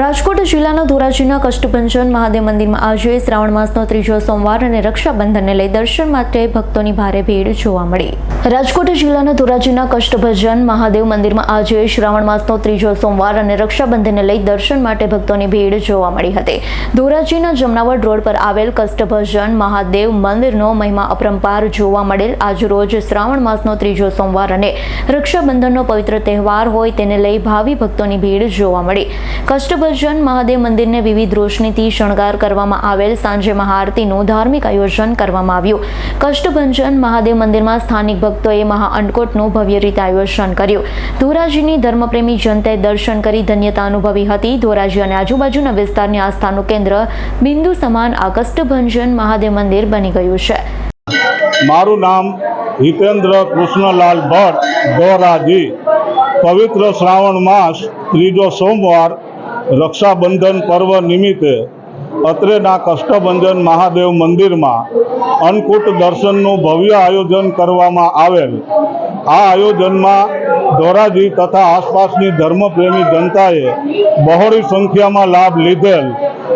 રાજકોટ જિલ્લાના ધોરાજીના કષ્ટભંજન મહાદેવ મંદિરમાં આજે શ્રાવણ માસનો ત્રીજો સોમવાર અને રક્ષાબંધનને લઈ દર્શન માટે ભક્તોની ભારે ભીડ જોવા મળી. રાજકોટ જિલ્લાના ધોરાજીના કષ્ટભંજન મહાદેવ મંદિરમાં આજે શ્રાવણ માસનો ત્રીજો સોમવાર અને રક્ષાબંધનને લઈ દર્શન માટે ભક્તોની ભીડ જોવા મળી હતી. ધોરાજીના જમનાવડ રોડ પર આવેલ કષ્ટભંજન મહાદેવ મંદિરનો મહિમા અપરંપાર જોવા મળેલ. આજરોજ શ્રાવણ માસનો ત્રીજો સોમવાર અને રક્ષાબંધનનો પવિત્ર તહેવાર હોય તેને લઈ ભાવિ ભક્તોની ભીડ જોવા મળી. કષ્ટભજન મહાદેવ મંદિરને વિવિધ રોશનીથી શણગાર કરવામાં આવેલ સાંજે મહાઆરતીનું ધાર્મિક આયોજન કરવામાં આવ્યું. કષ્ટભંજન મહાદેવ મંદિરમાં સ્થાનિક ભક્તોએ મહાઅંડકોટનું ભવ્ય રીતે આયોજન કર્યું. ધોરાજીની ધર્મપ્રેમી જનતાએ દર્શન કરી ધન્યતા અનુભવી હતી. ધોરાજી અને આજુબાજુના વિસ્તારની આસ્થાનું કેન્દ્ર બિંદુ સમાન આ કષ્ટભંજન મહાદેવ મંદિર બની ગયું છે. મારું નામ હિતેન્દ્ર કૃષ્ણલાલ ભટ્ટ, ધોરાજી. પવિત્ર શ્રાવણ માસ ત્રીજો સોમવાર રક્ષાબંધન પર્વ નિમિત્તે અત્રેના કષ્ટભંજન મહાદેવ મંદિરમાં અન્નકૂટ દર્શનનું ભવ્ય આયોજન કરવામાં આવેલ. આ આયોજનમાં ધોરાજી તથા આસપાસની ધર્મપ્રેમી જનતાએ બહોળી સંખ્યામાં લાભ લીધેલ.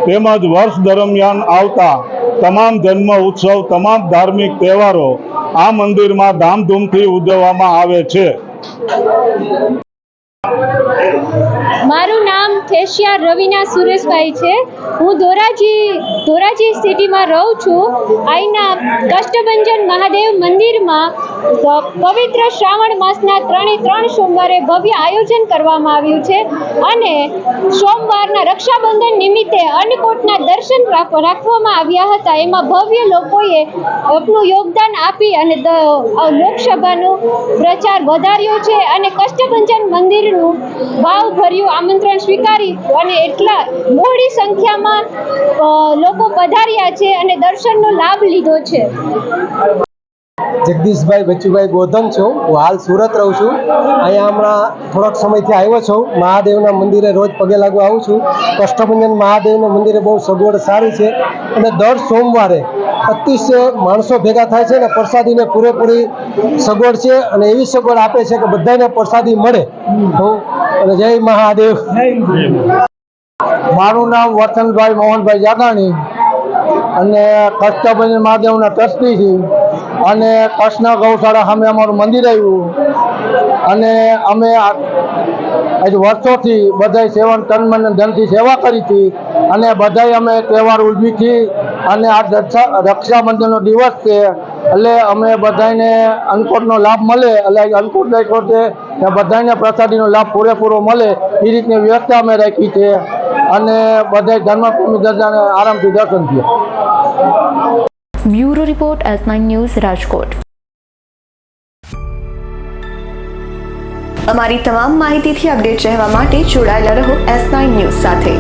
તેમજ વર્ષ દરમિયાન આવતા તમામ જન્મ ઉત્સવ, તમામ ધાર્મિક તહેવારો આ મંદિરમાં ધામધૂમથી ઉજવવામાં આવે છે. મારું નામ થેશિયા રવિના સુરેશભાઈ છે. હું ધોરાજી ધોરાજી સિટીમાં રહું છું. અહીંના કષ્ટભંજન મહાદેવ મંદિરમાં પવિત્ર શ્રાવણ માસના ત્રણે ત્રણ સોમવારે ભવ્ય આયોજન કરવામાં આવ્યું છે અને સોમવારના રક્ષાબંધન નિમિત્તે અન્નકૂટના દર્શન રાખવામાં આવ્યા હતા. એમાં ભવ્ય લોકોએ આપનું યોગદાન આપી અને લોકસભાનો પ્રચાર વધાર્યો છે અને કષ્ટભંજન મંદિરનું ભાવભર્યું આમંત્રણ સ્વીકારી અને એટલા મોડી સંખ્યામાં લોકો પધાર્યા છે અને દર્શનનો લાભ લીધો છે. જગદીશભાઈ, બચુભાઈ ગોધન છું. હું હાલ સુરત રહું છું. અહીંયા હમણાં થોડાક સમયથી આવ્યો છું. મહાદેવના મંદિરે રોજ પગે લાગુ આવું છું. કષ્ટભંજન મહાદેવના મંદિરે બહુ સગવડ સારી છે અને દર સોમવારે અતિશય માણસો ભેગા થાય છે અને પ્રસાદીને પૂરેપૂરી સગવડ છે અને એવી સગવડ આપે છે કે બધાને પ્રસાદી મળે. હું અને જય મહાદેવ. મારું નામ વતનભાઈ મોહનભાઈ જાગાણી અને કષ્ટભંજન મહાદેવના ટ્રસ્ટી છીએ અને કૃષ્ણ ગૌશાળા સામે અમારું મંદિર આવ્યું અને અમે આજે વર્ષોથી બધાય સેવન તન ધનથી સેવા કરી હતી અને બધાય અમે તહેવાર ઉજવી હતી અને આ રક્ષા રક્ષાબંધનનો દિવસ છે. એટલે અમે બધાને અન્નકોટનો લાભ મળે, એટલે અન્નકોટ રાખ્યો બધાને પ્રસાદીનો લાભ પૂરેપૂરો મળે, એ રીતની વ્યવસ્થા અમે રાખી છે, અને બધા ધર્મપ્રેમી દર્જાને આરામથી દર્શન થયા. Bureau report S nine news Rajkot. અમારી તમામ માહિતીથી અપડેટ રહેવા માટે જોડાયેલા રહો એસ નાઇન ન્યૂઝ સાથે.